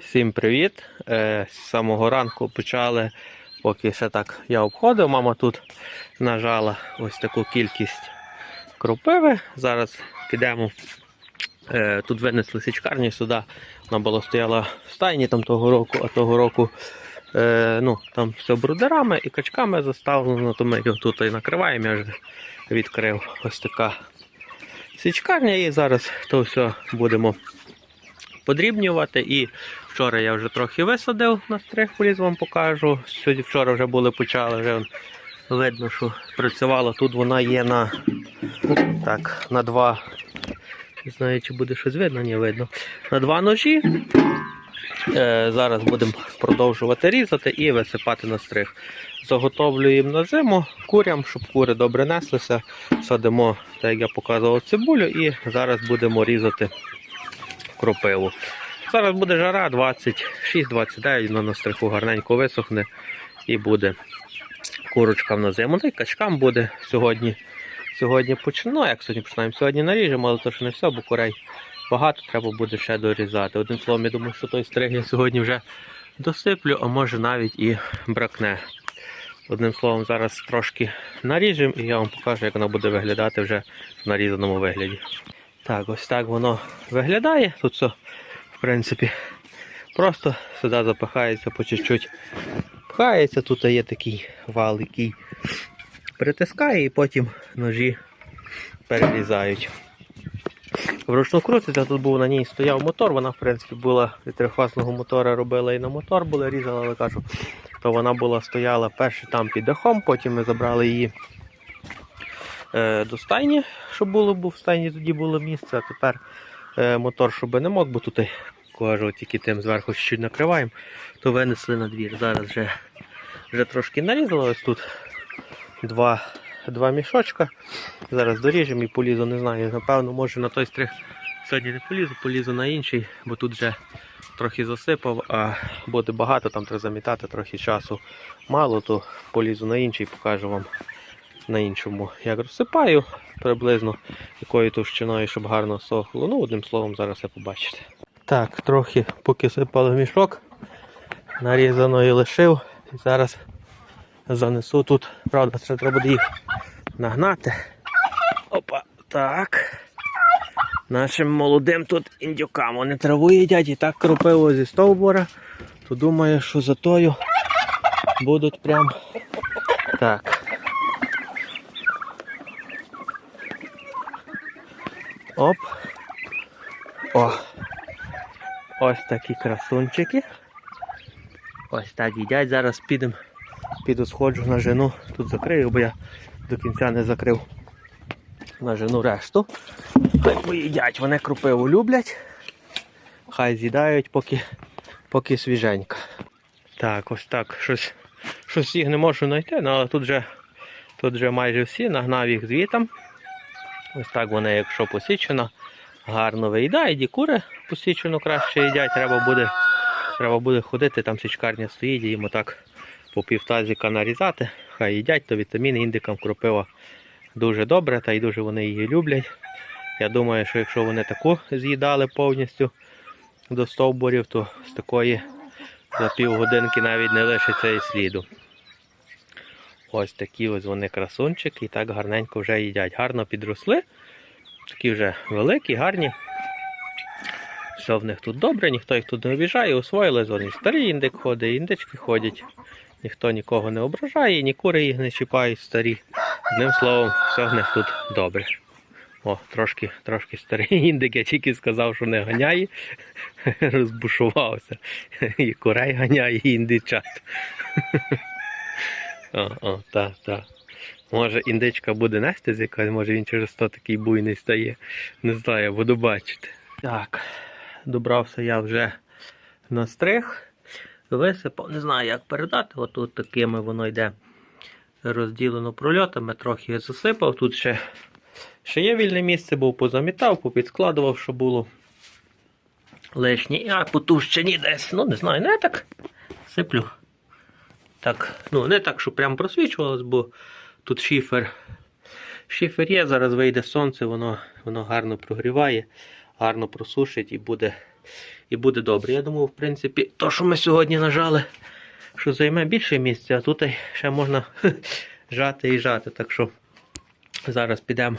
Всім привіт! Е, З самого ранку почали, поки ще так я обходив, мама тут нажала ось таку кількість кропиви. Зараз підемо. Е, Тут винесли січкарні сюди. Вона була стояла в стайні там того року, а того року е, ну, там все брудерами і качками заставлено, то ми його тут і накриваємо. Я вже відкрив ось така січкарня і зараз то все будемо подрібнювати. І вчора я вже трохи висадив на стриг, поліз вам покажу. Сьогодні вчора вже були почали, вже видно, що працювала. Тут вона є на так, на два. Не знаю, чи буде щось видно, ні видно. На два ножі. Е, зараз будемо продовжувати різати і висипати на стриг. Заготовлюємо на зиму курям, щоб кури добре неслися. Садимо, так як я показував, цибулю, і зараз будемо різати кропиву. Зараз буде жара 26-29, воно на стриху гарненько висохне і буде курочкам на зиму. Та й качкам буде сьогодні. Сьогодні почнемо. Ну, як сьогодні починаємо? Сьогодні наріжемо, але то що не все, бо курей багато треба буде ще дорізати. Одним словом, я думаю, що той стриг я сьогодні вже досиплю, а може навіть і бракне. Одним словом, зараз трошки наріжемо і я вам покажу, як воно буде виглядати вже в нарізаному вигляді. Так, ось так воно виглядає. Тут все, в принципі, просто сюди запихається по чуть-чуть. Пхається, тут є такий вал, який притискає, і потім ножі перерізають. Вручну крутиться, тут був на ній стояв мотор, вона, в принципі, була від трьохфасного мотора робила і на мотор була різала, але кажу, то вона була стояла перше там під дахом, потім ми забрали її до стайні, щоб було, бо в стайні тоді було місце, а тепер е, мотор, щоб не мог, бо тут кажу, тільки тим зверху чуть накриваємо, то винесли на двір. Зараз вже, вже трошки нарізали, ось тут два, два мішочка. Зараз доріжемо і полізу, не знаю, напевно, може на той стриг сьогодні не полізу, полізу на інший, бо тут вже трохи засипав, а буде багато, там треба замітати трохи часу мало, то полізу на інший, покажу вам на іншому. Як розсипаю приблизно якою товщиною, щоб гарно сохло. Ну, одним словом, зараз ви побачите. Так, трохи поки сипали в мішок, нарізано і лишив. І зараз занесу тут. Правда, ще треба буде їх нагнати. Опа, так. Нашим молодим тут індюкам вони траву їдять і так кропиво зі стовбура, то думаю, що за тою будуть прям так. Оп. О. Ось такі красунчики. Ось так їдять. Зараз підемо, піду сходжу на жену. Тут закрию, бо я до кінця не закрив на жену решту. Хай поїдять, вони крупиву люблять. Хай з'їдають, поки, поки свіженька. Так, ось так. Щось, щось їх не можу знайти, ну, але тут вже, тут вже майже всі, нагнав їх звітом. Ось так вони, якщо посічено, гарно виїдають. І кури посічено краще їдять. Треба буде, треба буде ходити, там січкарня стоїть, їм отак по півтазіка нарізати. Хай їдять, то вітаміни індикам кропива дуже добре, та й дуже вони її люблять. Я думаю, що якщо вони таку з'їдали повністю до стовбурів, то з такої за півгодинки навіть не лишиться і сліду. Ось такі ось вони красунчики і так гарненько вже їдять. Гарно підросли. Такі вже великі, гарні. Все в них тут добре, ніхто їх тут не обіжає, освоїли вони старі індик ходить, індички ходять. Ніхто нікого не ображає, ні кури їх не чіпають старі. Одним словом, все в них тут добре. О, трошки, трошки старий індик, я тільки сказав, що не ганяє, розбушувався. І курей ганяє, і індичат. О, о, так, так. Може індичка буде нести з якась, може він через то такий буйний стає. Не знаю, буду бачити. Так, добрався я вже на стриг. Висипав, не знаю, як передати. Отут такими воно йде розділено прольотами, трохи засипав. Тут ще, ще є вільне місце, був позамітав, попідскладував, що було лишнє. А по товщині десь, ну не знаю, не так сиплю. Так, ну не так, щоб прям просвічувалось, бо тут шифер. Шифер є, зараз вийде сонце, воно, воно гарно прогріває, гарно просушить і буде, і буде добре. Я думаю, в принципі, то, що ми сьогодні нажали, що займе більше місця, а тут ще можна жати і жати. Так що зараз підемо.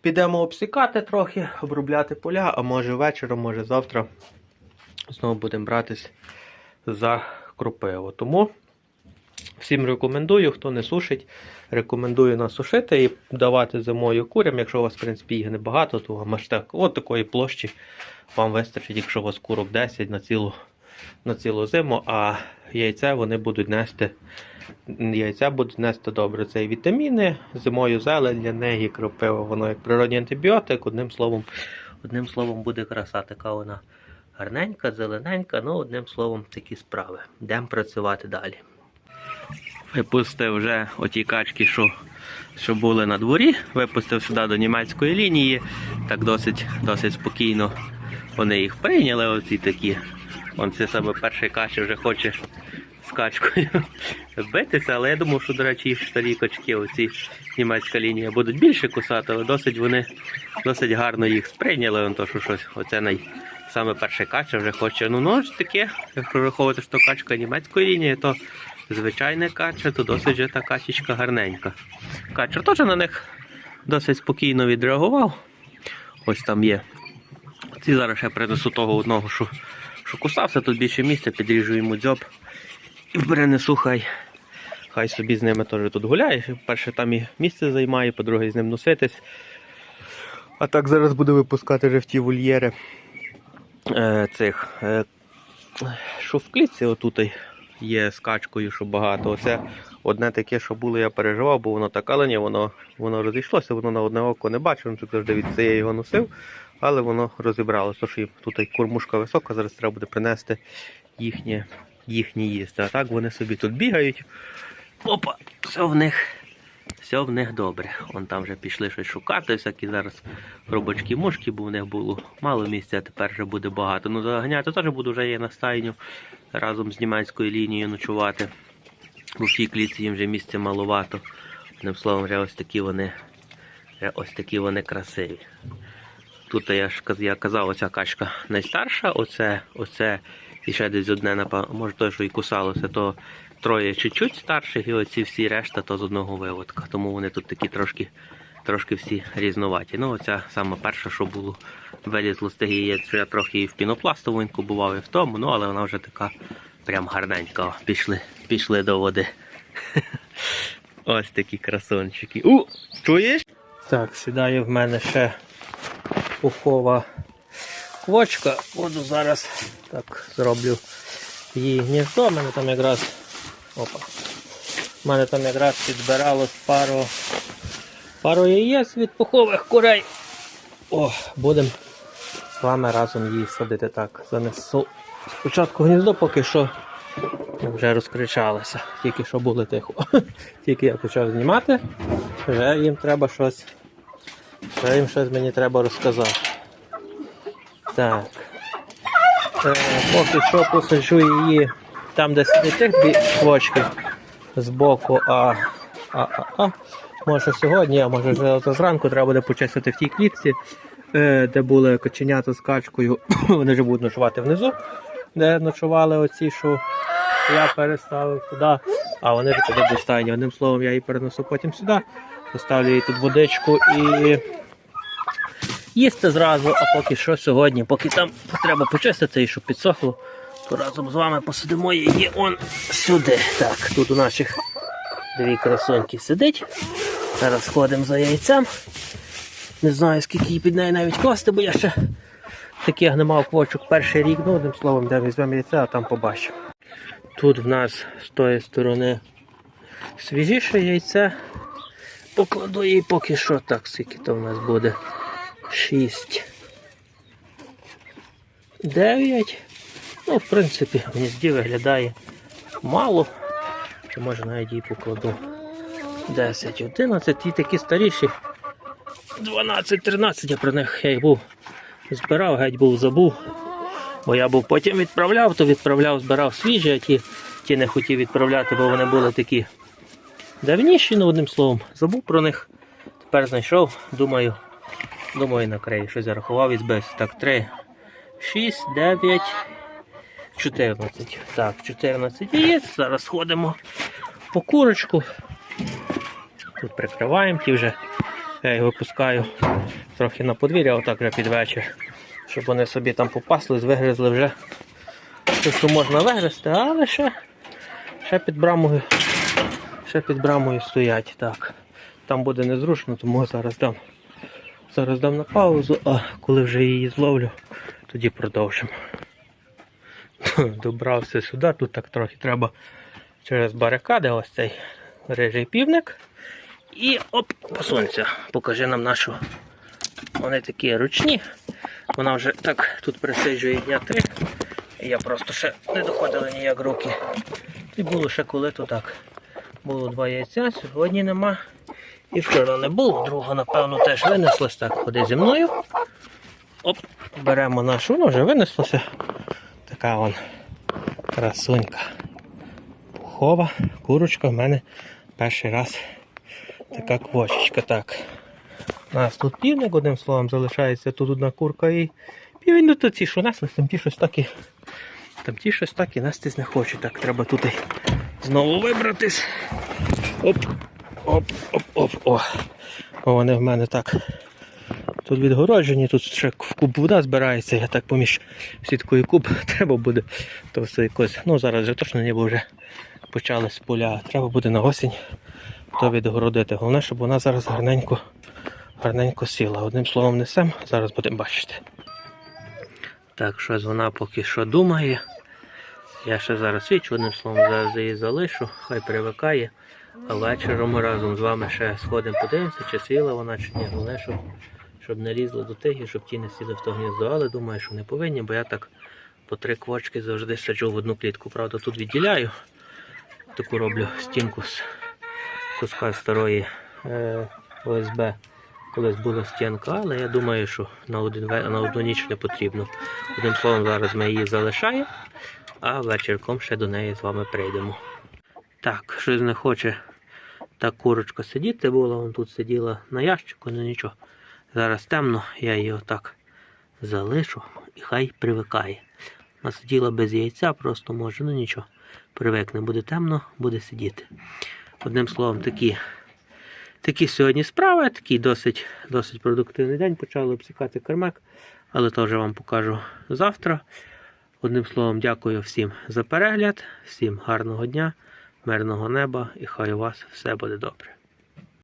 Підемо обсікати трохи, обробляти поля, а може вечором, може завтра знову будемо братись за кропиву. Тому всім рекомендую, хто не сушить, рекомендую насушити і давати зимою курям. Якщо у вас, в принципі, їх небагато, то так, от такої площі вам вистачить, якщо у вас курок 10 на цілу, на цілу зиму, а яйця вони будуть нести. Яйця будуть нести добре. Це і вітаміни, зимою зелень неї, кропива, воно як природній антибіотик, одним словом, одним словом буде краса, така вона гарненька, зелененька, ну одним словом такі справи. Йдемо працювати далі. Випустив вже оті качки, що, що були на дворі, випустив сюди до німецької лінії. Так досить, досить спокійно вони їх прийняли, оці такі. Он це себе перший каче вже хоче з качкою битися, але я думав, що, до речі, старі качки, оці німецька лінія, будуть більше кусати, але досить вони досить гарно їх сприйняли. Вон то, що щось, оце най, саме перший кача вже хоче. Ну, ну ж таке, якщо враховувати, що качка німецької лінії, то звичайне кача, то досить же та качечка гарненька. Качер теж на них досить спокійно відреагував. Ось там є. Ці зараз ще принесу того одного, що, що кусався, тут більше місця, підріжу йому дзьоб і перенесу, хай, хай собі з ними теж тут гуляє. Перше там і місце займає, по-друге, з ним носитись. А так зараз буду випускати вже в ті вольєри е, цих. Е, що в клітці отут є з качкою, що багато. Оце одне таке, що було, я переживав, бо воно так, але воно, воно розійшлося, воно на одне око не бачив, тут завжди від це я його носив, але воно розібралося. Тож їм тут і кормушка висока, зараз треба буде принести їхнє, їхні їсти. А так вони собі тут бігають. Опа, все в них. Все в них добре. Вон там вже пішли щось шукати, всякі зараз робочки мушки, бо в них було мало місця, а тепер вже буде багато. Ну заганяти теж буду вже є на стайню разом з німецькою лінією ночувати. Бо в тій клітці їм вже місця маловато. Одним словом, вже ось такі вони, вже ось такі вони красиві. Тут я ж я казав, оця качка найстарша, оце, оце і ще десь одне, напевно, може той, що і кусалося, то троє чуть-чуть старших, і оці всі решта то з одного виводка. Тому вони тут такі трошки, трошки всі різноваті. Ну, оця саме перша, що було, вилізло з тих що я трохи і в пінопластову інкубував, і в тому, ну але вона вже така прям гарненька. Пішли, пішли до води. Ось такі красончики. У, чуєш? Так, сідає в мене ще пухова квочка. Буду зараз так зроблю її гніздо. У мене там якраз. Опа. У мене там якраз підзбиралось пару, пару яєць від пухових курей. О, будемо з вами разом її садити так. Занесу спочатку гніздо, поки що вже розкричалися. Тільки що були тихо. Тільки я почав знімати, вже їм треба щось. Вже їм щось мені треба розказати. Так. Е, поки що посаджу її там, де сидить тих дві квочки збоку, а, а, а, а. Може сьогодні, а може вже зранку треба буде почистити в тій клітці, е, де були коченята з качкою. Вони вже будуть ночувати внизу, де ночували оці, що я переставив туди, а вони вже туди достані. Одним словом, я її перенесу потім сюди, поставлю їй тут водичку і їсти зразу, а поки що сьогодні, поки там треба почистити і щоб підсохло, то разом з вами посадимо її он сюди. Так, тут у наших дві красоньки сидить. Зараз сходимо за яйцем. Не знаю, скільки її під нею навіть класти, бо я ще таких не мав квочок перший рік. Ну, одним словом, де візьмемо яйце, а там побачимо. Тут в нас з тої сторони свіжіше яйце. Покладу їй поки що так, скільки то в нас буде. 6. 9. Ну, в принципі, в гнізді виглядає мало. Чи може навіть її покладу 10, 11. Ті такі старіші. 12, 13 я про них я був збирав, геть був забув. Бо я був потім відправляв, то відправляв, збирав свіжі, а ті, ті не хотів відправляти, бо вони були такі давніші, ну одним словом, забув про них. Тепер знайшов, думаю, думаю, накрию. Щось зарахував і збився. Так, три, 6, 9, 14. Так, 14 яєць. Зараз ходимо по курочку. Тут прикриваємо ті вже. Я їх випускаю трохи на подвір'я, отак вже під вечір. Щоб вони собі там попасли, вигризли вже все, що можна вигризти, але ще, ще під брамою. Ще під брамою стоять. Так. Там буде незручно, тому зараз дам. Зараз дам на паузу, а коли вже її зловлю, тоді продовжимо. Добрався сюди, тут так трохи треба через барикади, ось цей рижий півник. І оп, посунься, покажи нам нашу. Вони такі ручні. Вона вже так тут присиджує дня три. І я просто ще не доходили ніяк руки. І було ще коли то так. Було два яйця, сьогодні нема. І вчора не було, другого, напевно, теж винеслось. Так, ходи зі мною. Оп, беремо нашу, ну вже винеслося. Така вон красунька. Пухова, курочка в мене перший раз така квочечка. Так. У нас тут півник, одним словом, залишається тут одна курка і півень, ну то ці, що неслись, там ті щось так і. Там ті щось так і нестись не хочуть. Так, треба тут і знову вибратись. Оп, оп, оп, оп. О, вони в мене так. Тут відгороджені, тут ще в куб вода збирається, я так поміж сіткою куб треба буде. То все якось. Ну зараз вже точно не бо вже почали з поля. Треба буде на осінь то відгородити. Головне, щоб вона зараз гарненько, гарненько сіла. Одним словом несем, зараз будемо бачити. Так, щось вона поки що думає. Я ще зараз свічу, одним словом, зараз її залишу, хай привикає. А вечором ми разом з вами ще сходимо, подивимося, чи сіла вона, чи ні. Головне, щоб, щоб не лізла до тих і щоб ті не сіли в то гніздо. Але думаю, що не повинні, бо я так по три квочки завжди саджу в одну клітку. Правда, тут відділяю. Таку роблю стінку з куска старої е, ОСБ. Колись була стінка, але я думаю, що на, один, на одну ніч не потрібно. Одним словом, зараз ми її залишаємо, а вечірком ще до неї з вами прийдемо. Так, щось не хоче та курочка сидіти була, вон тут сиділа на ящику, ну нічого. Зараз темно, я її отак залишу і хай привикає. Вона сиділа без яйця, просто може, ну нічого. Привикне, буде темно, буде сидіти. Одним словом, такі, такі сьогодні справи, такий досить, досить продуктивний день. Почали обсікати кермек, але вже вам покажу завтра. Одним словом, дякую всім за перегляд, всім гарного дня, мирного неба і хай у вас все буде добре.